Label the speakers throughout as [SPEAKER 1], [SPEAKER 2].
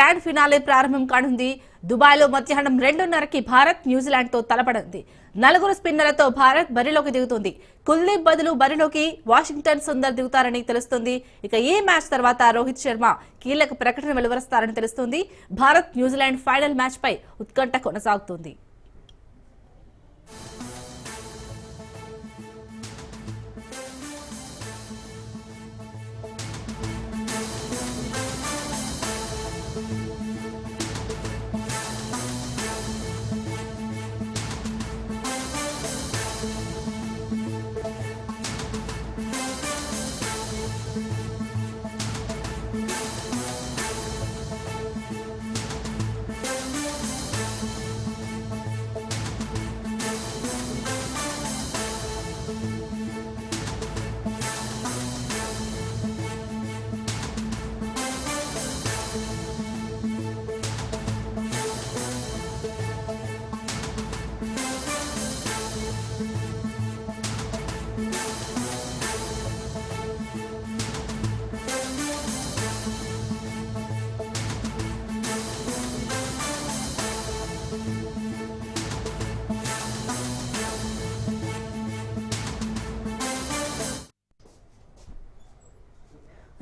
[SPEAKER 1] Grand finale ప్రారంభం కానుంది. దుబాయ్లో మధ్యాహ్నం రెండున్నరకి భారత్ న్యూజిలాండ్తో తలపడింది. నలుగురు స్పిన్నర్లతో భారత్ బరిలోకి దిగుతుంది. కుల్దీప్ బదులు బరిలోకి వాషింగ్టన్ సుందర్ దిగుతారని తెలుస్తుంది. ఇక ఈ మ్యాచ్ తర్వాత రోహిత్ శర్మ కీలక ప్రకటన వెలువరుస్తారని తెలుస్తుంది. భారత్ న్యూజిలాండ్ ఫైనల్ మ్యాచ్పై ఉత్కంఠ కొనసాగుతుంది.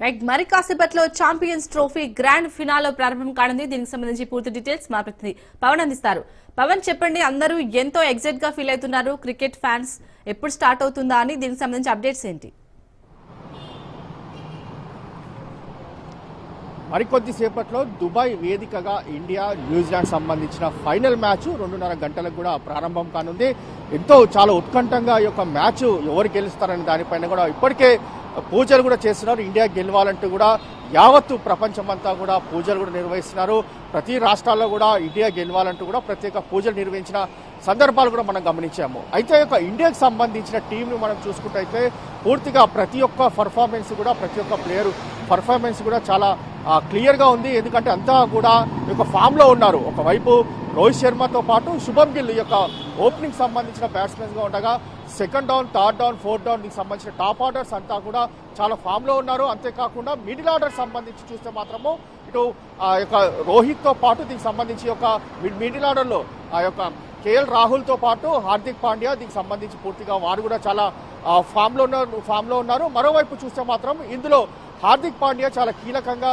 [SPEAKER 1] రైట్ మరి కాసేపట్లో ఛాంపియన్స్ ట్రోఫీ గ్రాండ్ ఫినాలో ప్రారంభం కానుంది. దీనికి సంబంధించి పూర్తి డీటెయిల్స్ మా ప్రతినిధి పవన్ అందిస్తారు. పవన్ చెప్పండి అందరూ ఎంతో ఎగ్జైట్గా ఫీల్ అవుతున్నారు. క్రికెట్ ఫ్యాన్స్ ఎప్పుడు స్టార్ట్ అవుతుందా అని దీనికి సంబంధించి అప్డేట్స్ ఏంటి?
[SPEAKER 2] మరికొద్ది సేపట్లో దుబాయ్ వేదికగా ఇండియా న్యూజిలాండ్ సంబంధించిన ఫైనల్ మ్యాచ్ రెండున్నర గంటలకు కూడా ప్రారంభం కానుంది. ఎంతో చాలా ఉత్కంఠంగా ఈ యొక్క మ్యాచ్ ఎవరు గెలుస్తారనే దానిపైన కూడా ఇప్పటికే పూజలు కూడా చేస్తున్నారు. ఇండియా గెలవాలంటూ కూడా యావత్తు ప్రపంచమంతా కూడా పూజలు కూడా నిర్వహిస్తున్నారు. ప్రతి రాష్ట్రాల్లో కూడా ఇండియా గెలవాలంటూ కూడా ప్రత్యేక పూజలు నిర్వహించిన సందర్భాలు కూడా మనం గమనించాము. అయితే ఒక ఇండియాకి సంబంధించిన టీంను మనం చూసుకుంటే పూర్తిగా ప్రతి ఒక్క పర్ఫార్మెన్స్ కూడా ప్రతి ఒక్క ప్లేయర్ పర్ఫార్మెన్స్ కూడా చాలా క్లియర్గా ఉంది. ఎందుకంటే అంతా కూడా ఈ యొక్క ఫామ్లో ఉన్నారు. ఒకవైపు రోహిత్ శర్మతో పాటు శుభం గిల్ ఈ యొక్క ఓపెనింగ్ సంబంధించిన బ్యాట్స్మెన్స్గా ఉండగా second down third down fourth down దీనికి సంబంధించిన టాప్ ఆర్డర్స్ అంతా కూడా చాలా ఫామ్లో ఉన్నారు. అంతేకాకుండా మిడిల్ ఆర్డర్ సంబంధించి చూస్తే మాత్రము ఇటు ఆ యొక్క రోహిత్తో పాటు దీనికి సంబంధించి ఒక మిడిల్ ఆర్డర్లో ఆ యొక్క కేఎల్ రాహుల్తో పాటు హార్దిక్ పాండ్యా దీనికి సంబంధించి పూర్తిగా వారు కూడా చాలా ఫామ్లో ఉన్నారు ఫామ్లో ఉన్నారు. మరోవైపు చూస్తే మాత్రం ఇందులో హార్దిక్ పాండ్యా చాలా కీలకంగా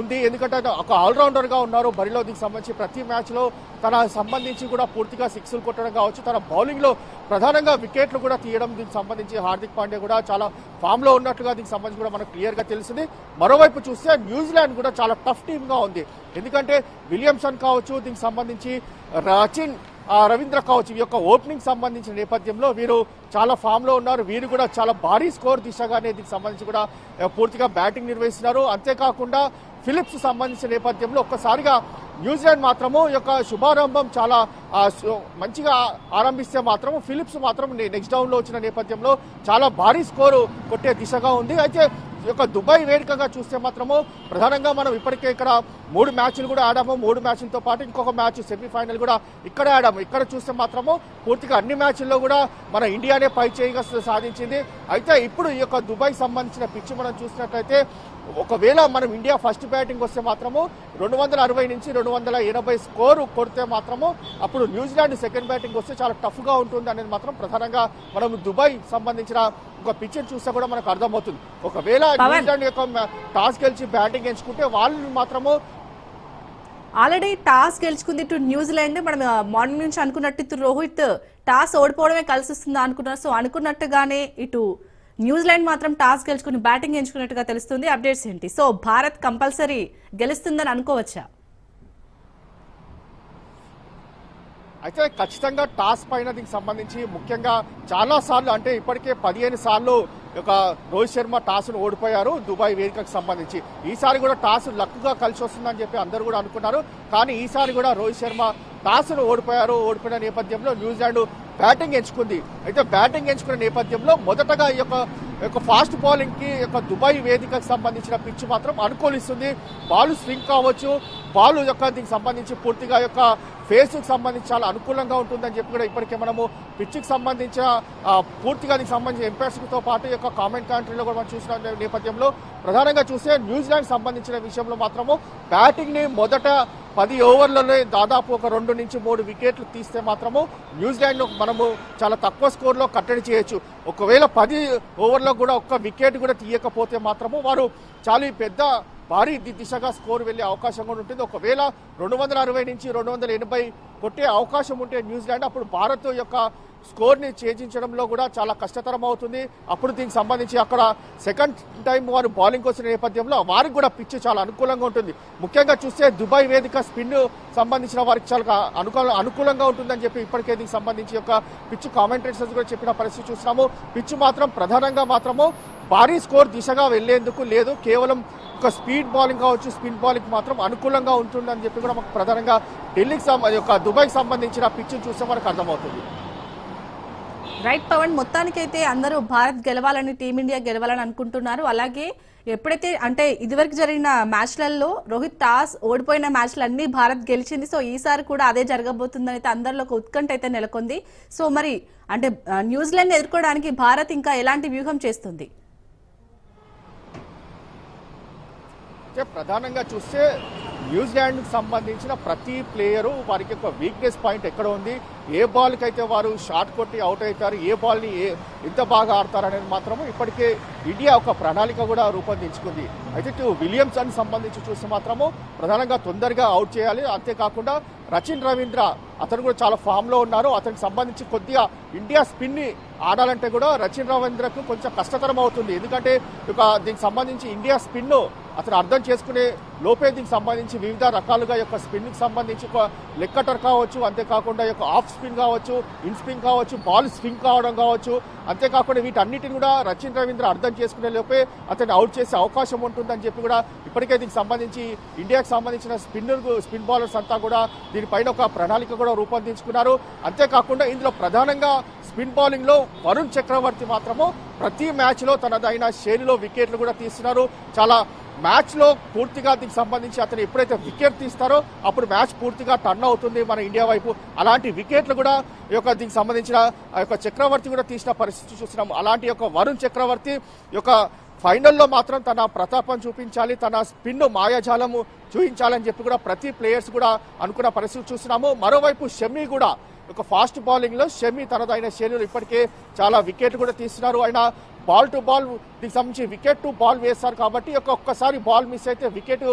[SPEAKER 2] ఉంది. ఎందుకంటే ఒక ఆల్రౌండర్గా ఉన్నారు బరిలో. దీనికి సంబంధించి ప్రతి మ్యాచ్లో తన సంబంధించి కూడా పూర్తిగా సిక్స్లు కొట్టడం కావచ్చు. తన బౌలింగ్లో ప్రధానంగా వికెట్లు కూడా తీయడం దీనికి సంబంధించి హార్దిక్ పాండే కూడా చాలా ఫామ్లో ఉన్నట్లుగా దీనికి సంబంధించి కూడా మనకు క్లియర్గా తెలిసింది. మరోవైపు చూస్తే న్యూజిలాండ్ కూడా చాలా టఫ్ టీమ్గా ఉంది. ఎందుకంటే విలియమ్సన్ కావచ్చు దీనికి సంబంధించి రచిన్ రవీంద్ర కావచ్చు ఈ యొక్క ఓపెనింగ్ సంబంధించిన నేపథ్యంలో వీరు చాలా ఫామ్లో ఉన్నారు. వీరు కూడా చాలా భారీ స్కోర్ దిశగానే దీనికి సంబంధించి కూడా పూర్తిగా బ్యాటింగ్ నిర్వహిస్తున్నారు. అంతేకాకుండా ఫిలిప్స్ సంబంధించిన నేపథ్యంలో ఒక్కసారిగా న్యూజిలాండ్ మాత్రము ఈ యొక్క శుభారంభం చాలా మంచిగా ఆరంభిస్తే మాత్రము ఫిలిప్స్ మాత్రం నెక్స్ట్ డౌన్లో వచ్చిన నేపథ్యంలో చాలా భారీ స్కోరు కొట్టే దిశగా ఉంది. అయితే ఈ యొక్క దుబాయ్ వేదికగా చూస్తే మాత్రము ప్రధానంగా మనం ఇప్పటికే ఇక్కడ మూడు మ్యాచ్లు కూడా ఆడాము. మూడు మ్యాచ్లతో పాటు ఇంకొక మ్యాచ్ సెమీఫైనల్ కూడా ఇక్కడ ఆడాము. ఇక్కడ చూస్తే మాత్రము పూర్తిగా అన్ని మ్యాచ్ల్లో కూడా మన ఇండియానే పై చేయగా సాధించింది. అయితే ఇప్పుడు ఈ యొక్క దుబాయ్ సంబంధించిన పిచ్చి మనం చూసినట్లయితే ఒకవేళ మనం ఇండియా ఫస్ట్ బ్యాటింగ్ వస్తే మాత్రము రెండు వందల అరవై నుంచి రెండు వందల ఎనభై స్కోరు కొడితే మాత్రము అప్పుడు న్యూజిలాండ్ సెకండ్ బ్యాటింగ్ వస్తే చాలా టఫ్గా ఉంటుంది అనేది మాత్రం ప్రధానంగా మనం దుబాయ్ సంబంధించిన ఒక పిక్చర్ చూస్తే కూడా మనకు అర్థమవుతుంది ఒకవేళ. న్యూజిలాండ్ యొక్క టాస్ గెలిచి బ్యాటింగ్ ఎంచుకుంటే వాళ్ళు మాత్రము
[SPEAKER 1] ఆల్రెడీ టాస్ గెలుచుకుంది ఇటు న్యూజిలాండ్ మనం మార్నింగ్ నుంచి అనుకున్నట్టు ఇటు రోహిత్ టాస్ ఓడిపోవడమే కలిసి వస్తుందా అనుకున్నారు సో అనుకున్నట్టుగానే ఇటు న్యూజిలాండ్ మాత్రం టాస్ గెలుచుకుని బ్యాటింగ్ ఎంచుకున్నట్టుగా తెలుస్తుంది. అప్డేట్స్ ఏంటి? సో భారత్ కంపల్సరీ గెలుస్తుందని అనుకోవచ్చా?
[SPEAKER 2] అయితే ఖచ్చితంగా టాస్ పైన దీనికి సంబంధించి ముఖ్యంగా చాలా సార్లు అంటే ఇప్పటికే పదిహేను సార్లు ఒక రోహిత్ శర్మ టాస్ను ఓడిపోయారు దుబాయ్ వేదికకు సంబంధించి. ఈసారి కూడా టాస్ లక్గా కలిసి వస్తుందని చెప్పి అందరూ కూడా అనుకున్నారు కానీ ఈసారి కూడా రోహిత్ శర్మ టాస్ను ఓడిపోయారు. ఓడిపోయిన నేపథ్యంలో న్యూజిలాండ్ బ్యాటింగ్ ఎంచుకుంది. అయితే బ్యాటింగ్ ఎంచుకున్న నేపథ్యంలో మొదటగా ఈ యొక్క యొక్క ఫాస్ట్ బౌలింగ్కి యొక్క దుబాయ్ వేదికకు సంబంధించిన పిచ్ మాత్రం అనుకూలిస్తుంది. బాల్ స్వింగ్ కావచ్చు బాల్ యొక్క దీనికి సంబంధించి పూర్తిగా యొక్క ఫేస్కు సంబంధించి చాలా అనుకూలంగా ఉంటుందని చెప్పి కూడా ఇప్పటికే మనము పిచ్కి సంబంధించిన పూర్తిగా దీనికి సంబంధించిన ఎంపైర్స్ పాటు యొక్క కామెంట్ కంట్రీలో కూడా మనం చూసిన నేపథ్యంలో ప్రధానంగా చూస్తే న్యూజిలాండ్ సంబంధించిన విషయంలో మాత్రము బ్యాటింగ్ని మొదట పది ఓవర్లలో దాదాపు ఒక రెండు నుంచి మూడు వికెట్లు తీస్తే మాత్రము న్యూజిలాండ్లో మనము చాలా తక్కువ స్కోర్లో కట్టడి చేయొచ్చు. ఒకవేళ పది ఓవర్లో కూడా ఒక్క వికెట్ కూడా తీయకపోతే మాత్రము వారు చాలా పెద్ద భారీ దిశగా స్కోర్ వెళ్ళే అవకాశం కూడా ఉంటుంది. ఒకవేళ రెండు వందల అరవై నుంచి రెండు వందల ఎనభై కొట్టే అవకాశం ఉంటే న్యూజిలాండ్ అప్పుడు భారత్ యొక్క స్కోర్ని ఛేదించడంలో కూడా చాలా కష్టతరం అవుతుంది. అప్పుడు దీనికి సంబంధించి అక్కడ సెకండ్ టైం వారు బౌలింగ్ వచ్చిన నేపథ్యంలో వారికి కూడా పిచ్ చాలా అనుకూలంగా ఉంటుంది. ముఖ్యంగా చూస్తే దుబాయ్ వేదిక స్పిన్ సంబంధించిన వారికి చాలా అనుకూల అనుకూలంగా ఉంటుందని చెప్పి ఇప్పటికే దీనికి సంబంధించి యొక్క పిచ్ కామెంటేటర్స్ కూడా చెప్పిన పరిస్థితి చూస్తున్నాము. పిచ్ మాత్రం ప్రధానంగా మాత్రము భారీ స్కోర్ దిశగా వెళ్ళేందుకు లేదు. కేవలం ఒక స్పీడ్ బౌలింగ్ కావచ్చు స్పిన్ బౌలింగ్ మాత్రం అనుకూలంగా ఉంటుందని చెప్పి కూడా మాకు ప్రధానంగా ఢిల్లీకి సంబంధించి యొక్క దుబాయ్కి సంబంధించిన పిచ్ చూస్తే మనకు అర్థమవుతుంది.
[SPEAKER 1] రైట్ పవన్ మొత్తానికైతే అందరూ భారత్ గెలవాలని టీమిండియా గెలవాలని అనుకుంటున్నారు. అలాగే ఎప్పుడైతే అంటే ఇదివరకు జరిగిన మ్యాచ్లలో రోహిత్ టాస్ ఓడిపోయిన మ్యాచ్లు భారత్ గెలిచింది. సో ఈసారి కూడా అదే జరగబోతుందని అయితే అందరిలో ఒక ఉత్కంఠ అయితే నెలకొంది. సో మరి అంటే న్యూజిలాండ్ ఎదుర్కోవడానికి భారత్ ఇంకా ఎలాంటి వ్యూహం చేస్తుంది?
[SPEAKER 2] అంటే ప్రధానంగా చూస్తే న్యూజిలాండ్కి సంబంధించిన ప్రతి ప్లేయరు వారికి ఒక వీక్నెస్ పాయింట్ ఎక్కడ ఉంది? ఏ బాల్కి అయితే వారు షాట్ కొట్టి అవుట్ అవుతారు? ఏ బాల్ని ఏ ఎంత బాగా ఆడతారు అనేది మాత్రము ఇప్పటికే ఇండియా ఒక ప్రణాళిక కూడా రూపొందించుకుంది. అయితే ఇటు విలియమ్సన్ సంబంధించి చూస్తే మాత్రము ప్రధానంగా తొందరగా అవుట్ చేయాలి. అంతేకాకుండా రచిన్ రవీంద్ర అతను కూడా చాలా ఫామ్లో ఉన్నారు. అతనికి సంబంధించి కొద్దిగా ఇండియా స్పిన్ని ఆడాలంటే కూడా రచిన్ రవీంద్రకు కొంచెం కష్టతరం అవుతుంది. ఎందుకంటే ఇక దీనికి సంబంధించి ఇండియా స్పిన్ అతను అర్థం చేసుకునే లోపే దీనికి సంబంధించి వివిధ రకాలుగా యొక్క స్పిన్కి సంబంధించి ఒక లెక్కటర్ కావచ్చు అంతేకాకుండా యొక్క ఆఫ్ స్పిన్ కావచ్చు ఇన్ స్పిన్ కావచ్చు బాల్ స్వింగ్ కావడం కావచ్చు అంతేకాకుండా వీటన్నిటిని కూడా రచిన్ రవీంద్ర అర్థం చేసుకునే లోపే అతన్ని అవుట్ చేసే అవకాశం ఉంటుందని చెప్పి కూడా ఇప్పటికే దీనికి సంబంధించి ఇండియాకి సంబంధించిన స్పిన్నర్ స్పిన్ బౌలర్స్ అంతా కూడా దీనిపైన ఒక ప్రణాళిక కూడా రూపొందించుకున్నారు. అంతేకాకుండా ఇందులో ప్రధానంగా స్పిన్ బౌలింగ్లో వరుణ్ చక్రవర్తి మాత్రము ప్రతి మ్యాచ్లో తనదైన శైలిలో వికెట్లు కూడా తీస్తున్నారు. చాలా మ్యాచ్లో పూర్తిగా దీనికి సంబంధించి అతను ఎప్పుడైతే వికెట్ తీస్తారో అప్పుడు మ్యాచ్ పూర్తిగా టర్న్ అవుతుంది మన ఇండియా వైపు. అలాంటి వికెట్లు కూడా ఈ యొక్క దీనికి సంబంధించిన ఆ యొక్క చక్రవర్తి కూడా తీసిన పరిస్థితి చూస్తున్నాం. అలాంటి యొక్క వరుణ్ చక్రవర్తి యొక్క ఫైనల్లో మాత్రం తన ప్రతాపం చూపించాలి తన స్పిన్ మాయాజాలము చూపించాలని చెప్పి కూడా ప్రతి ప్లేయర్స్ కూడా అనుకున్న పరిస్థితి చూస్తున్నాము. మరోవైపు షమి కూడా ఒక ఫాస్ట్ బౌలింగ్లో షమి తనదైన శైలిలో ఇప్పటికే చాలా వికెట్ కూడా తీస్తున్నారు. ఆయన బాల్ టు బాల్ దీనికి సంబంధించి వికెట్ టు బాల్ వేస్తారు కాబట్టి ఒక్కొక్కసారి బాల్ మిస్ అయితే వికెట్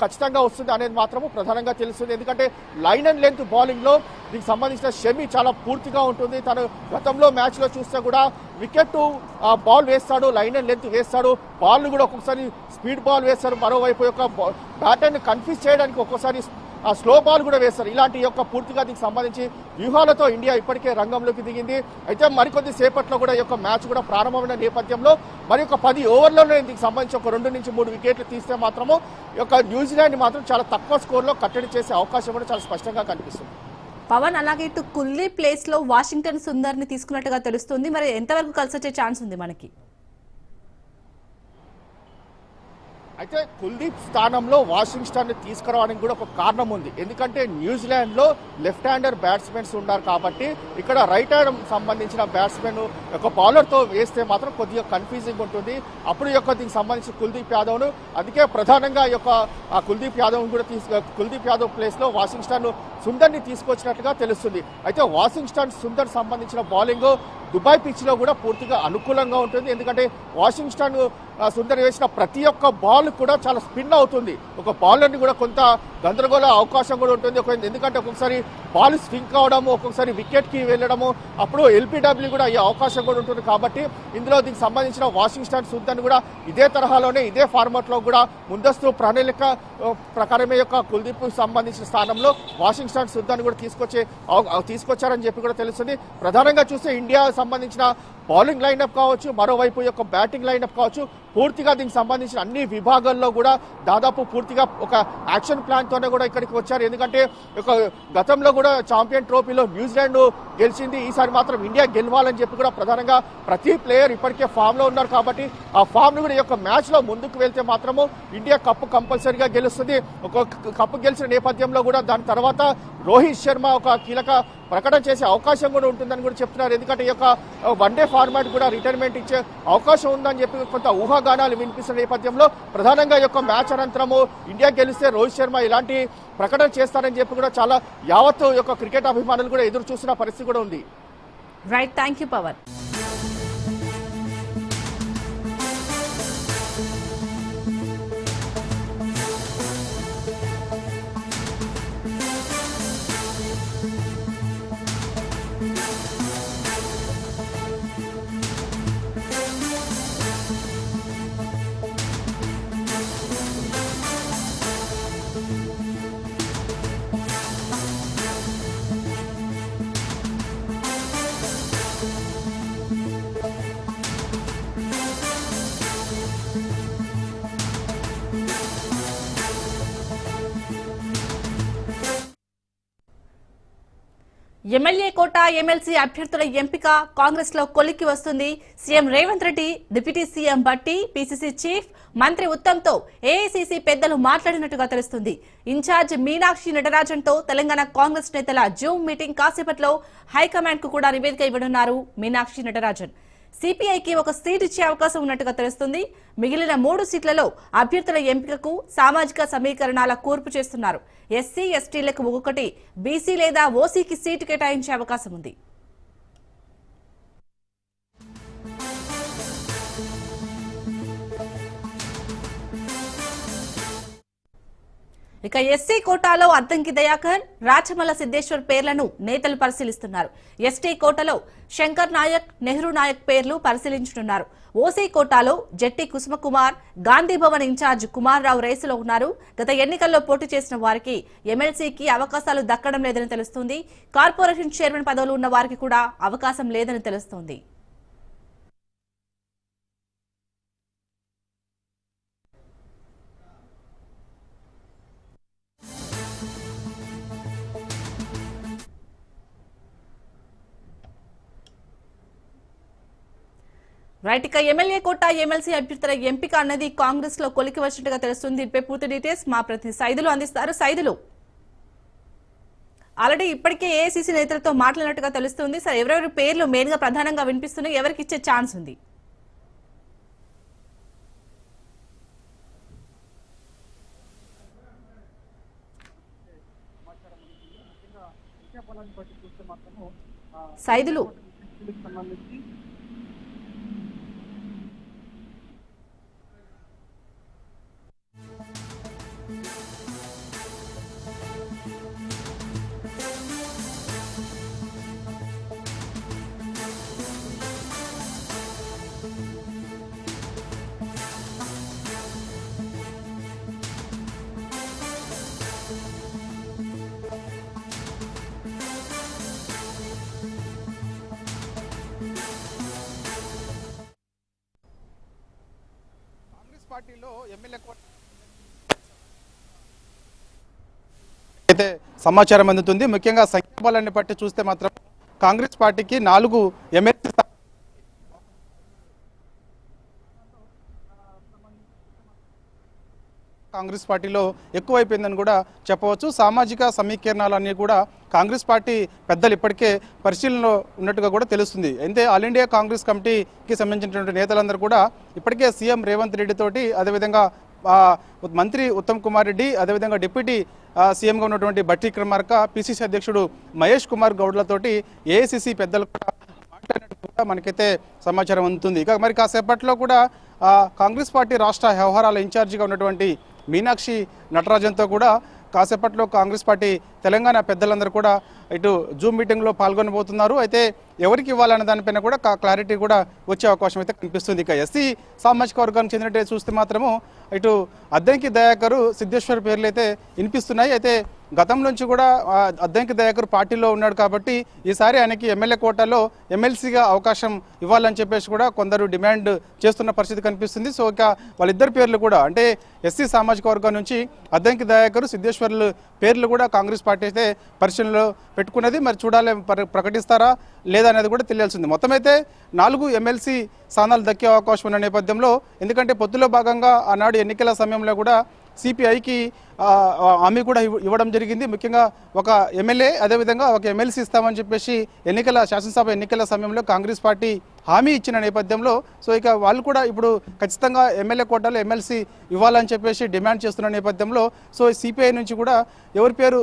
[SPEAKER 2] ఖచ్చితంగా వస్తుంది అనేది మాత్రము ప్రధానంగా తెలుస్తుంది. ఎందుకంటే లైన్ అండ్ లెంత్ బౌలింగ్లో దీనికి సంబంధించిన షమి చాలా పూర్తిగా ఉంటుంది. తను గతంలో మ్యాచ్లో చూస్తే కూడా వికెట్ బాల్ వేస్తాడు లైన్ అండ్ లెంత్ వేస్తాడు బాల్ కూడా ఒక్కొక్కసారి స్పీడ్ బాల్ వేస్తారు. మరోవైపు యొక్క బ్యాటర్ని కన్ఫ్యూజ్ చేయడానికి ఒక్కోసారి ఆ స్లోపాలు కూడా వేస్తారు ఇలాంటి యొక్క పూర్తిగా దీనికి సంబంధించి వ్యూహాలతో ఇండియా ఇప్పటికే రంగంలోకి దిగింది. అయితే మరికొద్ది సేపట్లో కూడా ఈ యొక్క మ్యాచ్ కూడా ప్రారంభమైన నేపథ్యంలో మరి ఒక పది ఓవర్లలో దీనికి సంబంధించి ఒక రెండు నుంచి మూడు వికెట్లు తీస్తే మాత్రము యొక్క న్యూజిలాండ్ మాత్రం చాలా తక్కువ స్కోర్లో కట్టడి చేసే అవకాశం కూడా చాలా స్పష్టంగా కనిపిస్తుంది.
[SPEAKER 1] పవన్ అలాగే ఇటు కుల్లీ ప్లేస్లో వాషింగ్టన్ సుందర్ని తీసుకున్నట్టుగా తెలుస్తుంది. మరి ఎంతవరకు కలిసి వచ్చే ఛాన్స్ ఉంది మనకి?
[SPEAKER 2] అయితే కుల్దీప్ స్థానంలో వాషింగ్టన్ని తీసుకురావడానికి కూడా ఒక కారణం ఉంది. ఎందుకంటే న్యూజిలాండ్లో లెఫ్ట్ హ్యాండర్ బ్యాట్స్మెన్స్ ఉన్నారు కాబట్టి ఇక్కడ రైట్ హ్యాండ్ సంబంధించిన బ్యాట్స్మెన్ ఒక బౌలర్తో వేస్తే మాత్రం కొద్దిగా కన్ఫ్యూజింగ్ ఉంటుంది. అప్పుడు యొక్క దీనికి సంబంధించి కుల్దీప్ యాదవ్ను అందుకే ప్రధానంగా ఈ యొక్క కుల్దీప్ యాదవ్ కూడా తీసుకు కుల్దీప్ యాదవ్ ప్లేస్లో వాషింగ్టన్ సుందర్ని తెలుస్తుంది. అయితే వాషింగ్టన్ సుందర్ సంబంధించిన బౌలింగ్ దుబాయ్ పిచ్లో కూడా పూర్తిగా అనుకూలంగా ఉంటుంది. ఎందుకంటే వాషింగ్టన్ ఆ, సుందర్ వేసిన ప్రతి ఒక్క బాల్ కూడా చాలా స్పిన్ అవుతుంది. ఒక బౌలర్ని కూడా కొంత గందరగోళ అవకాశం కూడా ఉంటుంది. ఎందుకంటే ఒకసారి బాల్ స్వింక్ కావడము ఒక్కొక్కసారి వికెట్కి వెళ్ళడము అప్పుడు ఎల్పీడబ్ల్యూ కూడా అయ్యే అవకాశం కూడా ఉంటుంది కాబట్టి ఇందులో దీనికి సంబంధించిన వాషింగ్టన్ సుందర్ కూడా ఇదే తరహాలోనే ఇదే ఫార్మాట్లో కూడా ముందస్తు ప్రణాళిక ప్రకారమే యొక్క కుల్దీప్ సంబంధించిన స్థానంలో వాషింగ్టన్ సుద్దాన్ని కూడా తీసుకొచ్చే తీసుకొచ్చారని చెప్పి కూడా తెలుస్తుంది. ప్రధానంగా చూస్తే ఇండియా సంబంధించిన బౌలింగ్ లైనప్ కావచ్చు మరోవైపు యొక్క బ్యాటింగ్ లైనప్ కావచ్చు పూర్తిగా దీనికి సంబంధించిన అన్ని విభాగాల్లో కూడా దాదాపు పూర్తిగా ఒక యాక్షన్ ప్లాన్తోనే కూడా ఇక్కడికి వచ్చారు. ఎందుకంటే ఒక గతంలో కూడా ఛాంపియన్ ట్రోఫీలో న్యూజిలాండ్ గెలిచింది. ఈసారి మాత్రం ఇండియా గెలవాలని చెప్పి కూడా ప్రధానంగా ప్రతి ప్లేయర్ ఇప్పటికే ఫామ్లో ఉన్నారు కాబట్టి ఆ ఫామ్ను కూడా ఈ యొక్క మ్యాచ్లో ముందుకు వెళ్తే మాత్రము ఇండియా కప్పు కంపల్సరీగా గెలుస్తుంది. ఒక కప్పు గెలిచిన నేపథ్యంలో కూడా దాని తర్వాత రోహిత్ శర్మ ఒక కీలక ప్రకటన చేసే అవకాశం కూడా ఉంటుందని కూడా చెప్తున్నారు. ఎందుకంటే ఈ యొక్క వన్ డే ఫార్మాట్ కూడా రిటైర్మెంట్ ఇచ్చే అవకాశం ఉందని చెప్పి కొంత ఊహాగానాలు వినిపిస్తున్న నేపథ్యంలో ప్రధానంగా ఈ యొక్క మ్యాచ్ అనంతరము ఇండియా గెలిస్తే రోహిత్ శర్మ ఇలాంటి ప్రకటన చేస్తారని చెప్పి కూడా చాలా యావత్తు యొక్క క్రికెట్ అభిమానులు కూడా ఎదురు చూస్తున్న పరిస్థితి కూడా ఉంది.
[SPEAKER 1] Right thank you Pavan MLA quota MLC అభ్యర్థుల ఎంపిక కాంగ్రెస్లో కొలిక్కి వస్తుంది. CM Revanth Reddy deputy CM Bhatti PCC chief మంత్రి ఉత్తమ్తో ఏఐసిసి పెద్దలు మాట్లాడినట్టుగా తెలుస్తుంది. ఇన్ఛార్జ్ మీనాక్షి నటరాజన్తో తెలంగాణ కాంగ్రెస్ నేతల జూమ్ మీటింగ్ కాసేపట్లో హైకమాండ్కు కూడా నివేదిక ఇవ్వనున్నారు మీనాక్షి నటరాజన్. సిపిఐకి ఒక సీట్ ఇచ్చే అవకాశం ఉన్నట్టుగా తెలుస్తుంది. మిగిలిన మూడు సీట్లలో అభ్యర్థుల ఎంపికకు సామాజిక సమీకరణాల కూర్పు చేస్తున్నారు. ఎస్సీ ఎస్టీలకు ఒకటి బీసీ లేదా ఓసీకి సీటు కేటాయించే అవకాశం ఉంది. ఇక ఎస్సీ కోటాలో అద్దంకి దయాకర్ రాచమల్ల సిద్దేశ్వర్ పేర్లను నేతలు పరిశీలిస్తున్నారు. ఎస్టీ కోటాలో శంకర్ నాయక్ నెహ్రూ నాయక్ పేర్లు పరిశీలించనున్నారు. ఓసీ కోటాలో జట్టి కుసుమకుమార్ గాంధీ భవన్ ఇన్ఛార్జ్ కుమార్ రావు రేసులో ఉన్నారు. గత ఎన్నికల్లో పోటీ చేసిన వారికి ఎమ్మెల్సీకి అవకాశాలు దక్కడం లేదని తెలుస్తుంది. కార్పొరేషన్ చైర్మన్ పదవులు ఉన్న వారికి కూడా అవకాశం లేదని తెలుస్తోంది. రైట్ ఇక ఎమ్మెల్యే కోట ఎమ్మెల్సీ అభ్యర్థుల ఎంపిక అన్నది కాంగ్రెస్లో కొలికి వచ్చినట్టుగా తెలుస్తుంది. దీనిపై పూర్తి డీటెయిల్స్ మా ప్రతినిధి సైదులు అందిస్తారు. సైదులు. ఆల్రెడీ ఇప్పటికే ఏఐసీసీ నేతలతో మాట్లాడినట్టుగా తెలుస్తుంది. సార్ ఎవరెవరి పేర్లు మెయిన్గా ప్రధానంగా వినిపిస్తున్నాయి? ఎవరికి ఇచ్చే ఛాన్స్ ఉంది? సైదులు.
[SPEAKER 3] సంబంధించి
[SPEAKER 4] మనకైతే సమాచారం అందుతుంది ముఖ్యంగా సంఖ్యాబలాన్ని బట్టి చూస్తే మాత్రం కాంగ్రెస్ పార్టీకి నాలుగు ఎమ్మెల్సీ కాంగ్రెస్ పార్టీలో ఎక్కువైపోయిందని కూడా చెప్పవచ్చు. సామాజిక సమీకరణాలన్నీ కూడా కాంగ్రెస్ పార్టీ పెద్దలు ఇప్పటికే పరిశీలనలో ఉన్నట్టుగా కూడా తెలుస్తుంది. అయితే ఆల్ ఇండియా కాంగ్రెస్ కమిటీకి సంబంధించినటువంటి నేతలందరూ కూడా ఇప్పటికే సీఎం రేవంత్ రెడ్డి తోటి అదేవిధంగా మంత్రి ఉత్తమ్ కుమార్ రెడ్డి అదేవిధంగా డిప్యూటీ సీఎంగా ఉన్నటువంటి బట్టి క్రమార్క పిసిసి అధ్యక్షుడు మహేష్ కుమార్ గౌడ్లతోటి ఏఐసిసి పెద్దలు కూడా మాట్లాడినట్టు కూడా మనకైతే సమాచారం అందుతుంది. ఇక మరి కాసేపట్లో కూడా కాంగ్రెస్ పార్టీ రాష్ట్ర వ్యవహారాల ఇన్ఛార్జిగా ఉన్నటువంటి మీనాక్షి నటరాజన్తో కూడా కాసేపట్లో కాంగ్రెస్ పార్టీ తెలంగాణ పెద్దలందరూ కూడా ఇటు జూమ్ మీటింగ్లో పాల్గొనబోతున్నారు. అయితే ఎవరికి ఇవ్వాలనే దానిపైన కూడా కా- క్లారిటీ కూడా వచ్చే అవకాశం అయితే కనిపిస్తుంది. ఇక ఎస్సీ సామాజిక వర్గానికి చెందినట్టు చూస్తే మాత్రము ఇటు అద్దంకి దయాకరు సిద్ధేశ్వర్ పేర్లు అయితే వినిపిస్తున్నాయి. అయితే గతం నుంచి కూడా ఆ, అద్దంకి దయాకర్ పార్టీలో ఉన్నాడు కాబట్టి ఈసారి ఆయనకి ఎమ్మెల్యే కోటాలో ఎమ్మెల్సీగా అవకాశం ఇవ్వాలని చెప్పేసి కూడా కొందరు డిమాండ్ చేస్తున్న పరిస్థితి కనిపిస్తుంది. సో ఇక వాళ్ళిద్దరి పేర్లు కూడా అంటే ఎస్సీ సామాజిక వర్గం నుంచి అద్దంకి దయాకర్ సిద్ధేశ్వర్లు పేర్లు కూడా కాంగ్రెస్ పార్టీ అయితే పరిశీలనలో పెట్టుకున్నది. మరి చూడాలి ప్ర- ప్రకటిస్తారా లేదా అనేది కూడా తెలియాల్సింది. మొత్తం అయితే నాలుగు ఎమ్మెల్సీ స్థానాలు దక్కే అవకాశం ఉన్న నేపథ్యంలో ఎందుకంటే పొత్తులో భాగంగా ఆనాడు ఎన్నికల సమయంలో కూడా సిపిఐకి హామీ కూడా ఇవ్వడం జరిగింది. ముఖ్యంగా ఒక ఎమ్మెల్యే అదేవిధంగా ఒక ఎమ్మెల్సీ ఇస్తామని చెప్పేసి ఎన్నికల శాసనసభ ఎన్నికల సమయంలో కాంగ్రెస్ పార్టీ హామీ ఇచ్చిన నేపథ్యంలో సో ఇక వాళ్ళు కూడా ఇప్పుడు ఖచ్చితంగా ఎమ్మెల్యే కోటాలో ఎమ్మెల్సీ ఇవ్వాలని చెప్పేసి డిమాండ్ చేస్తున్న నేపథ్యంలో సో సిపిఐ నుంచి కూడా ఎవరి పేరు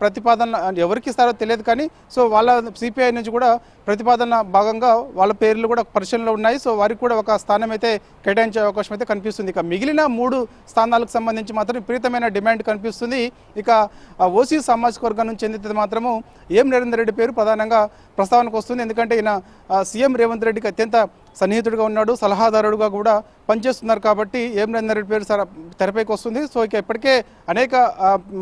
[SPEAKER 4] ప్రతిపాదన ఎవరికి ఇస్తారో తెలియదు కానీ సో వాళ్ళ సిపిఐ నుంచి కూడా ప్రతిపాదన భాగంగా వాళ్ళ పేర్లు కూడా పరిశీలనలో ఉన్నాయి. సో వారికి కూడా ఒక స్థానం అయితే కేటాయించే అవకాశం అయితే కనిపిస్తుంది. ఇక మిగిలిన మూడు స్థానాలకు సంబంధించి మాత్రం విపరీతమైన డిమాండ్ కనిపిస్తుంది. ఇక ఓసీ సామాజిక వర్గం నుంచి చెందితే మాత్రము ఏం నరేందర్ రెడ్డి పేరు ప్రధానంగా ప్రస్తావనకు వస్తుంది. ఎందుకంటే ఈయన సీఎం రేవంత్ రెడ్డికి అత్యంత సన్నిహితుడిగా ఉన్నాడు సలహాదారుడుగా కూడా పనిచేస్తున్నారు కాబట్టి ఏం నరేందర్ రెడ్డి పేరు తెరపైకి వస్తుంది. సో ఇక ఇప్పటికే అనేక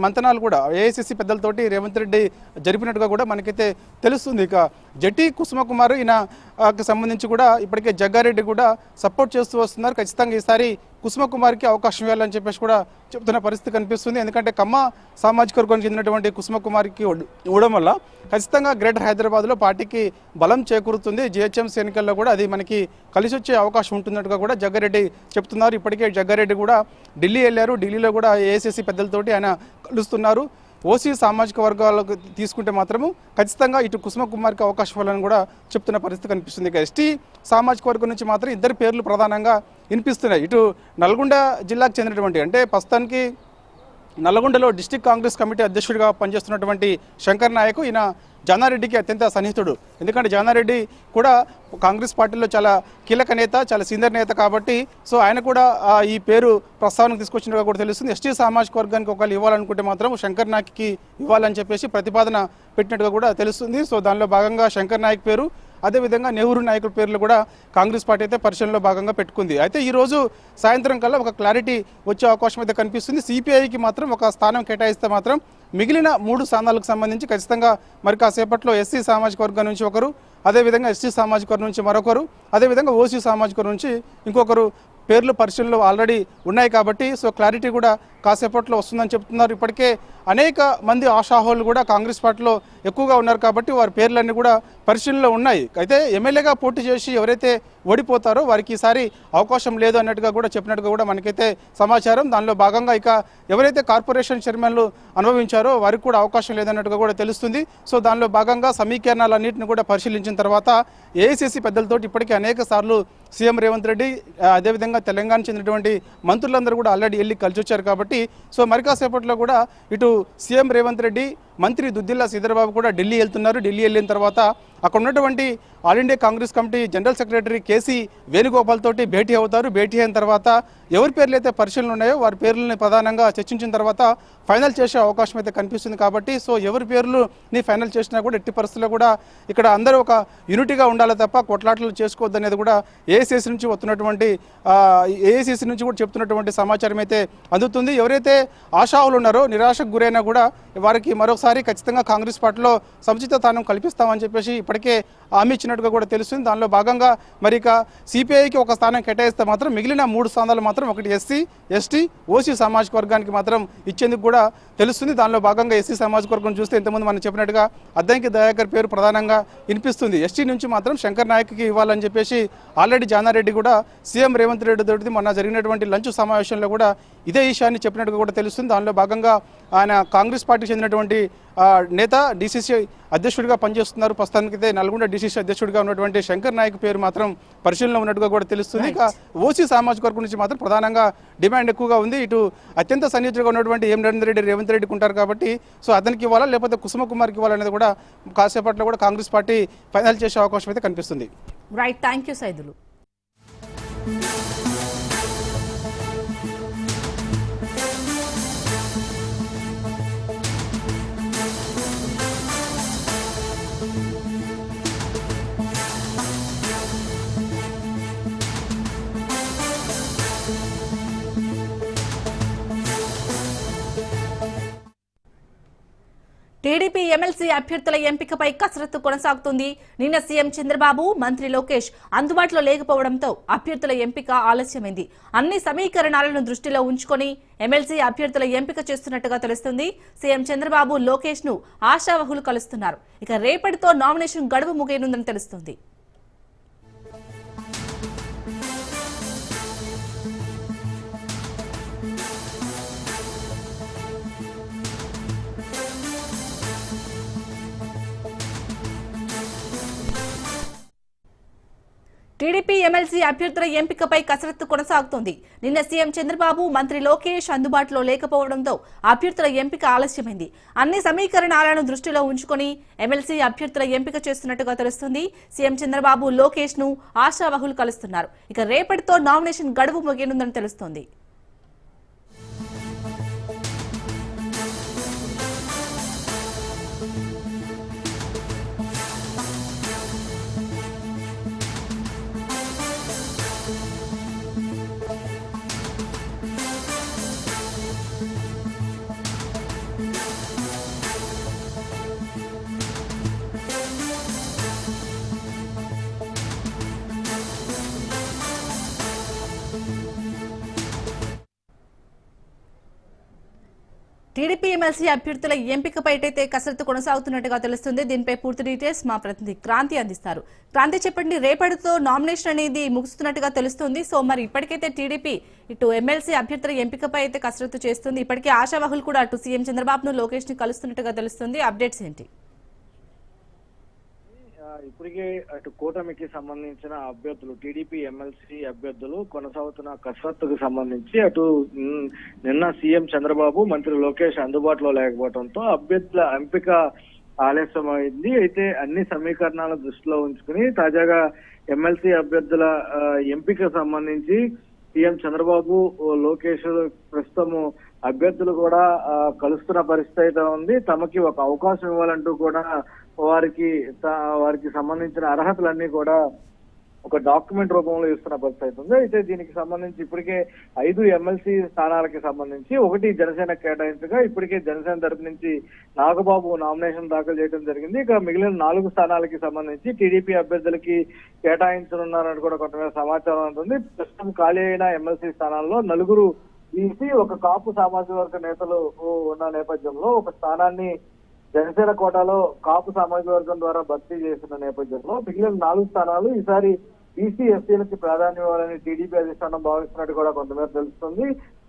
[SPEAKER 4] మంతనాలు కూడా ఏఐసిసి పెద్దలతోటి రేవంత్ రెడ్డి జరిపినట్టుగా కూడా మనకైతే తెలుస్తుంది. ఇక జట్టి కుసుమకుమార్ ఈయనకి సంబంధించి కూడా ఇప్పటికే జగ్గారెడ్డి కూడా సపోర్ట్ చేస్తూ వస్తున్నారు. ఖచ్చితంగా ఈసారి కుసుమకుమార్కి అవకాశం ఇవ్వాలని చెప్పేసి కూడా చెప్తున్న పరిస్థితి కనిపిస్తుంది. ఎందుకంటే కమ్మ సామాజిక వర్గానికి చెందినటువంటి కుసుమకుమార్కి ఇవ్వడం వల్ల ఖచ్చితంగా గ్రేటర్ హైదరాబాద్లో పార్టీకి బలం చేకూరుతుంది. జిహెచ్ఎంసీ ఎన్నికల్లో కూడా అది మనకి కలిసి వచ్చే అవకాశం ఉంటున్నట్టుగా కూడా జగ్గారెడ్డి చెప్తున్నారు. ఇప్పటికే జగ్గారెడ్డి కూడా ఢిల్లీ వెళ్ళారు. ఢిల్లీలో కూడా ఏఐసిసి పెద్దలతోటి ఆయన కలుస్తున్నారు. ఓసీ సామాజిక వర్గాలకు తీసుకుంటే మాత్రము ఖచ్చితంగా ఇటు కుసుమ కుమార్కి అవకాశం ఇవ్వాలని కూడా చెప్తున్న పరిస్థితి కనిపిస్తుంది ఇక ఎస్టీ సామాజిక వర్గం నుంచి మాత్రం ఇద్దరు పేర్లు ప్రధానంగా వినిపిస్తున్నాయి. ఇటు నల్గొండ జిల్లాకు చెందినటువంటి అంటే ప్రస్తుతానికి నల్గొండలో డిస్టిక్ కాంగ్రెస్ కమిటీ అధ్యక్షుడిగా పనిచేస్తున్నటువంటి శంకర్ నాయక్ ఈయన జానారెడ్డికి అత్యంత సన్నిహితుడు. ఎందుకంటే జానారెడ్డి కూడా కాంగ్రెస్ పార్టీలో చాలా కీలక నేత చాలా సీనియర్ నేత కాబట్టి సో ఆయన కూడా ఈ పేరు ప్రస్తావనకు తీసుకొచ్చినట్టుగా కూడా తెలుస్తుంది. ఎస్టీ సామాజిక వర్గానికి ఒకళ్ళు ఇవ్వాలనుకుంటే మాత్రం శంకర్ నాయక్కి ఇవ్వాలని చెప్పేసి ప్రతిపాదన పెట్టినట్టుగా కూడా తెలుస్తుంది. సో దానిలో భాగంగా శంకర్ నాయక్ పేరు అదేవిధంగా నెహ్రూ నాయకుల పేర్లు కూడా కాంగ్రెస్ పార్టీ అయితే పరిశీలనలో భాగంగా పెట్టుకుంది. అయితే ఈ రోజు సాయంత్రం కల్లా ఒక క్లారిటీ వచ్చే అవకాశం అయితే కనిపిస్తుంది. సిపిఐకి మాత్రం ఒక స్థానం కేటాయిస్తే మాత్రం మిగిలిన మూడు స్థానాలకు సంబంధించి ఖచ్చితంగా మరి కాసేపట్లో ఎస్సీ సామాజిక వర్గం నుంచి ఒకరు అదేవిధంగా ఎస్టీ సామాజిక వర్గం నుంచి మరొకరు అదేవిధంగా ఓసీ సామాజిక వర్గం నుంచి ఇంకొకరు పేర్లు పరిశీలనలో ఆల్రెడీ ఉన్నాయి కాబట్టి సో క్లారిటీ కూడా కాసేపట్లో వస్తుందని చెప్తున్నారు. ఇప్పటికే అనేక మంది ఆశాహోలు కూడా కాంగ్రెస్ పార్టీలో ఎక్కువగా ఉన్నారు కాబట్టి వారి పేర్లన్నీ కూడా పరిశీలనలో ఉన్నాయి. అయితే ఎమ్మెల్యేగా పోటీ చేసి ఎవరైతే ఓడిపోతారో వారికి ఈసారి అవకాశం లేదు అన్నట్టుగా కూడా చెప్పినట్టుగా కూడా మనకైతే సమాచారం. దానిలో భాగంగా ఇక ఎవరైతే కార్పొరేషన్ చైర్మన్లు అనుభవించారో వారికి కూడా అవకాశం లేదన్నట్టుగా కూడా తెలుస్తుంది. సో దానిలో భాగంగా సమీకరణాలన్నింటిని కూడా పరిశీలించిన తర్వాత ఏఐసిసి పెద్దలతోటి ఇప్పటికే అనేక సార్లు సీఎం రేవంత్ రెడ్డి అదేవిధంగా తెలంగాణ చెందినటువంటి మంత్రులందరూ కూడా ఆల్రెడీ వెళ్ళి కలిసి వచ్చారు కాబట్టి సో మరికాసేపట్లో కూడా ఇటు సీఎం రేవంత్ రెడ్డి మంత్రి దుద్దిల్లా శ్రీధర్బాబు కూడా ఢిల్లీ వెళ్తున్నారు. ఢిల్లీ వెళ్ళిన తర్వాత అక్కడ ఉన్నటువంటి all India Congress committee general secretary KC Venugopal తోటి భేటీ అవుతారు. భేటీ అయిన తర్వాత ఎవరి పేర్లు అయితే పరిశీలన ఉన్నాయో వారి పేర్లని ప్రధానంగా చర్చించిన తర్వాత ఫైనల్ చేసే అవకాశం అయితే కనిపిస్తుంది కాబట్టి సో ఎవరి పేర్లుని ఫైనల్ చేసినా కూడా ఎట్టి పరిస్థితుల్లో కూడా ఇక్కడ అందరూ ఒక యూనిటీగా ఉండాలి తప్ప కొట్లాటలు చేసుకోవద్దు అనేది కూడా ఏఐసిసి నుంచి వస్తున్నటువంటి ఏఐసిసి నుంచి కూడా చెప్తున్నటువంటి సమాచారం అయితే అందుతుంది. ఎవరైతే ఆశావులు ఉన్నారో నిరాశకు గురైనా కూడా వారికి మరొకసారి ఖచ్చితంగా కాంగ్రెస్ పార్టీలో సముచిత స్థానం కల్పిస్తామని చెప్పేసి ఇప్పటికే హామీ ఇచ్చినట్టుగా కూడా తెలుస్తుంది. దానిలో భాగంగా మరి ఇక సిపిఐకి ఒక స్థానం కేటాయిస్తే మాత్రం మిగిలిన మూడు స్థానాలు మాత్రం ఒకటి ఎస్సీ ఎస్టీ ఓసీ సామాజిక వర్గానికి మాత్రం ఇచ్చేందుకు కూడా తెలుస్తుంది. దానిలో భాగంగా ఎస్సీ సామాజిక వర్గం చూస్తే ఇంతకుముందు మనం చెప్పినట్టుగా అద్దంకి దయాకర్ పేరు ప్రధానంగా వినిపిస్తుంది. ఎస్టీ నుంచి మాత్రం శంకర్ నాయక్కి ఇవ్వాలని చెప్పేసి ఆల్రెడీ జానారెడ్డి కూడా సీఎం రేవంత్ రెడ్డి తోటి మొన్న జరిగినటువంటి లంచ్ సమావేశంలో కూడా ఇదే విషయాన్ని చెప్పినట్టుగా కూడా తెలుస్తుంది. దానిలో భాగంగా ఆయన కాంగ్రెస్ పార్టీకి చెందినటువంటి నేత డిసిసి అధ్యక్షుడిగా పనిచేస్తున్నారు. ప్రస్తుతానికైతే నల్గొండ డిసిసి అధ్యక్షుడిగా ఉన్నటువంటి శంకర్ నాయక్ పేరు మాత్రం పరిశీలన ఉన్నట్టుగా కూడా తెలుస్తుంది. ఇక ఓసీ సామాజిక వర్గం నుంచి మాత్రం ప్రధానంగా డిమాండ్ ఎక్కువగా ఉంది. ఇటు అత్యంత సన్నిహితుడిగా ఉన్నటువంటి ఎం నరేంద్ర రెడ్డి రేవంత్ రెడ్డికి ఉంటారు కాబట్టి సో అతనికి ఇవ్వాలా లేకపోతే కుసుమ కుమార్కి ఇవ్వాలనేది కూడా కాసేపట్లో కూడా కాంగ్రెస్ పార్టీ ఫైనల్ చేసే అవకాశం అయితే కనిపిస్తుంది.
[SPEAKER 1] Right thank you Saidulu. MLC అభ్యర్థుల ఎంపికపై కసరత్తు కొనసాగుతుంది. నిన్న సీఎం చంద్రబాబు మంత్రి లోకేష్ అందుబాటులో లేకపోవడంతో అభ్యర్థుల ఎంపిక ఆలస్యమైంది. అన్ని సమీకరణాలను దృష్టిలో ఉంచుకొని ఎమ్మెల్సీ అభ్యర్థుల ఎంపిక చేస్తున్నట్టుగా తెలుస్తుంది. సీఎం చంద్రబాబు లోకేష్ను ఆశావహులు కలుస్తున్నారు. ఇక రేపటితో నామినేషన్ గడువు ముగియనుందని తెలుస్తుంది. టీడీపీ ఎమ్మెల్సీ అభ్యర్థుల ఎంపికపై కసరత్తు కొనసాగుతోంది. నిన్న సీఎం చంద్రబాబు మంత్రి లోకేష్ అందుబాటులో లేకపోవడంతో అభ్యర్థుల ఎంపిక ఆలస్యమైంది. అన్ని సమీకరణాలను దృష్టిలో ఉంచుకొని ఎమ్మెల్సీ అభ్యర్థుల ఎంపిక చేస్తున్నట్టుగా తెలుస్తుంది. సీఎం చంద్రబాబు లోకేష్ను ఆశావహులు కలుస్తున్నారు. ఇక రేపటితో నామినేషన్ గడువు ముగియనుందని తెలుస్తోంది. టీడీపీ ఎమ్మెల్సీ అభ్యర్థుల ఎంపికపై అయితే కసరత్తు కొనసాగుతున్నట్టుగా తెలుస్తుంది. దీనిపై పూర్తి డీటెయిల్స్ మా ప్రతినిధి క్రాంతి అందిస్తారు. క్రాంతి చెప్పండి రేపటితో నామినేషన్ అనేది ముగుస్తున్నట్టుగా తెలుస్తుంది. సో మరి ఇప్పటికైతే టీడీపీ ఇటు ఎమ్మెల్సీ అభ్యర్థుల ఎంపికపై అయితే కసరత్తు చేస్తుంది. ఇప్పటికే ఆశావాహులు కూడా అటు సీఎం చంద్రబాబును లోకేష్ని కలుస్తున్నట్టుగా తెలుస్తుంది. అప్డేట్స్ ఏంటి?
[SPEAKER 3] ఇప్పటికే అటు కూటమికి సంబంధించిన అభ్యర్థులు టీడీపీ ఎమ్మెల్సీ అభ్యర్థులు కొనసాగుతున్న కసరత్తుకు సంబంధించి అటు నిన్న సీఎం చంద్రబాబు మంత్రి లోకేష్ అందుబాటులో లేకపోవడంతో అభ్యర్థుల ఎంపిక ఆలస్యమైంది. అయితే అన్ని సమీకరణాల దృష్టిలో ఉంచుకుని తాజాగా ఎమ్మెల్సీ అభ్యర్థుల ఎంపిక సంబంధించి సీఎం చంద్రబాబు ఓ, లోకేష్ ప్రస్తుతము అభ్యర్థులు కూడా కలుస్తున్న పరిస్థితి అయితే ఉంది. తమకి ఒక అవకాశం ఇవ్వాలంటూ కూడా వారికి వారికి సంబంధించిన అర్హతలన్నీ కూడా ఒక డాక్యుమెంట్ రూపంలో ఇస్తున్న పరిస్థితి ఉంది అయితే దీనికి సంబంధించి ఇప్పటికే ఐదు ఎమ్మెల్సీ స్థానాలకి సంబంధించి ఒకటి జనసేన కేటాయించగా ఇప్పటికే జనసేన తరపు నుంచి నాగబాబు నామినేషన్ దాఖలు చేయడం జరిగింది. ఇక మిగిలిన నాలుగు స్థానాలకి సంబంధించి టీడీపీ అభ్యర్థులకి కేటాయించనున్నారని కూడా కొంతమేర సమాచారం ఉంటుంది. ప్రస్తుతం ఖాళీ అయిన ఎమ్మెల్సీ స్థానాల్లో నలుగురు ఈసీ ఒక కాపు సామాజిక వర్గ నేతలు ఉన్న నేపథ్యంలో ఒక స్థానాన్ని జనసేన కోటాలో కాపు సామాజిక వర్గం ద్వారా భర్తీ చేసిన నేపథ్యంలో మిగిలిన నాలుగు స్థానాలు ఈసారి బీసీ ఎస్సీలకి ప్రాధాన్యం ఇవ్వాలని టీడీపీ అధిష్టానం భావిస్తున్నట్టు కూడా కొంతమేర తెలుస్తుంది.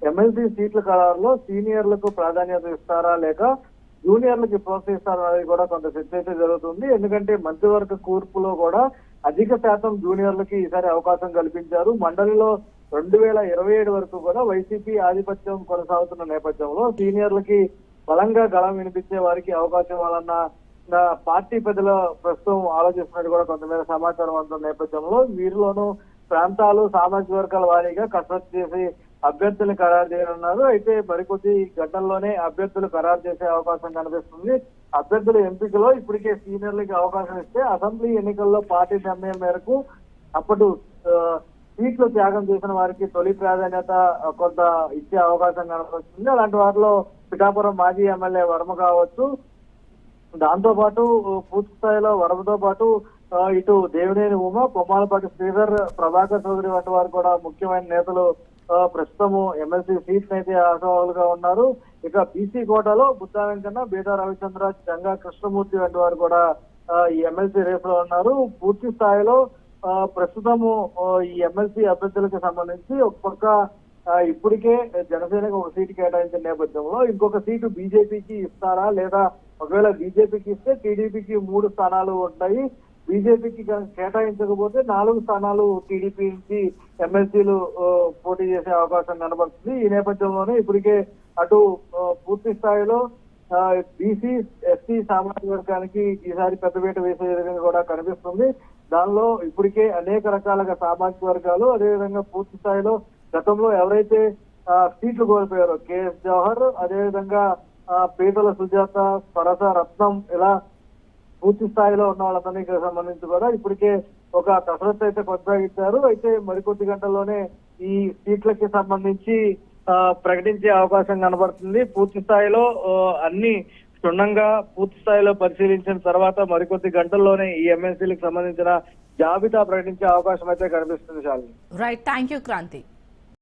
[SPEAKER 3] ఎమ్మెల్సీ సీట్ల ఖరారులో సీనియర్లకు ప్రాధాన్యత ఇస్తారా లేక జూనియర్లకి ప్రోత్సహిస్తారా అనేది కూడా కొంత చర్చ అయితే జరుగుతుంది. ఎందుకంటే మంత్రివర్గ కూర్పులో కూడా అధిక శాతం జూనియర్లకి ఈసారి అవకాశం కల్పించారు. మండలిలో రెండు వేల ఇరవై ఏడు వరకు కూడా వైసీపీ ఆధిపత్యం కొనసాగుతున్న నేపథ్యంలో సీనియర్లకి బలంగా గళం వినిపించే వారికి అవకాశం ఇవ్వాలన్న పార్టీ పెద్దల ప్రస్తుతం ఆలోచిస్తున్నట్టు కూడా కొంతమేర సమాచారం అందుతున్న నేపథ్యంలో వీరిలోనూ ప్రాంతాలు సామాజిక వర్గాల వారీగా కసరత్తు చేసి అభ్యర్థులు ఖరారు చేయనున్నారు అయితే మరికొద్ది గంటల్లోనే అభ్యర్థులు ఖరారు చేసే అవకాశం కనిపిస్తుంది. అభ్యర్థుల ఎంపికలో ఇప్పటికే సీనియర్లకి అవకాశం ఇస్తే అసెంబ్లీ ఎన్నికల్లో పార్టీ నిర్ణయం మేరకు అప్పుడు సీట్లు త్యాగం చేసిన వారికి తొలి ప్రాధాన్యత కొంత ఇచ్చే అవకాశం కనబడుతుంది. అలాంటి వారిలో పిఠాపురం మాజీ ఎమ్మెల్యే వర్మ కావచ్చు. దాంతో పాటు పూర్తి స్థాయిలో వరదతో పాటు ఇటు దేవినేని ఉమ కొమ్మాలపాటి శ్రీధర్ ప్రభాకర్ చౌదరి వంటి వారు కూడా ముఖ్యమైన నేతలు ప్రస్తుతము ఎమ్మెల్సీ సీట్స్ అయితే ఆశావాలుగా ఉన్నారు. ఇక బీసీ కోటాలో బుద్ధా వెంకన్న బీదా రవిచంద్ర జంగా కృష్ణమూర్తి వంటి వారు కూడా ఈ ఎమ్మెల్సీ రేపులో ఉన్నారు. పూర్తి స్థాయిలో ప్రస్తుతము ఈ ఎమ్మెల్సీ అభ్యర్థులకు సంబంధించి ఒక పక్క ఇప్పటికే జనసేనకు ఒక సీటు కేటాయించిన నేపథ్యంలో ఇంకొక సీటు బీజేపీకి ఇస్తారా లేదా ఒకవేళ బీజేపీకి ఇస్తే టీడీపీకి మూడు స్థానాలు ఉంటాయి. బీజేపీకి కేటాయించకపోతే నాలుగు స్థానాలు టీడీపీ నుంచి ఎమ్మెల్సీలు పోటీ చేసే అవకాశం కనబడుతుంది. ఈ నేపథ్యంలోనే ఇప్పటికే అటు పూర్తి స్థాయిలో బీసీ ఎస్సీ సామాజిక వర్గానికి ఈసారి పెద్దపీట వేసే విధంగా కూడా కనిపిస్తుంది. దానిలో ఇప్పటికే అనేక రకాలుగా సామాజిక వర్గాలు అదేవిధంగా పూర్తి స్థాయిలో గతంలో ఎవరైతే సీట్లు కోల్పోయారో కేఎస్ జవహర్ అదేవిధంగా ఆ, పీతల సుజాత సరస రత్నం ఇలా పూర్తి స్థాయిలో ఉన్న వాళ్ళందరికీ సంబంధించి కూడా ఇప్పటికే ఒక కసరత్తు అయితే కొనసాగించారు. అయితే మరికొద్ది గంటల్లోనే ఈ సీట్లకి సంబంధించి ప్రకటించే అవకాశం కనబడుతుంది. పూర్తి స్థాయిలో అన్ని క్షుణ్ణంగా పూర్తి స్థాయిలో పరిశీలించిన తర్వాత మరికొద్ది గంటల్లోనే ఈ ఎమ్మెల్సీలకు సంబంధించిన జాబితా ప్రకటించే అవకాశం అయితే కనిపిస్తుంది చాలు
[SPEAKER 1] రైట్ థ్యాంక్ యూ క్రాంతి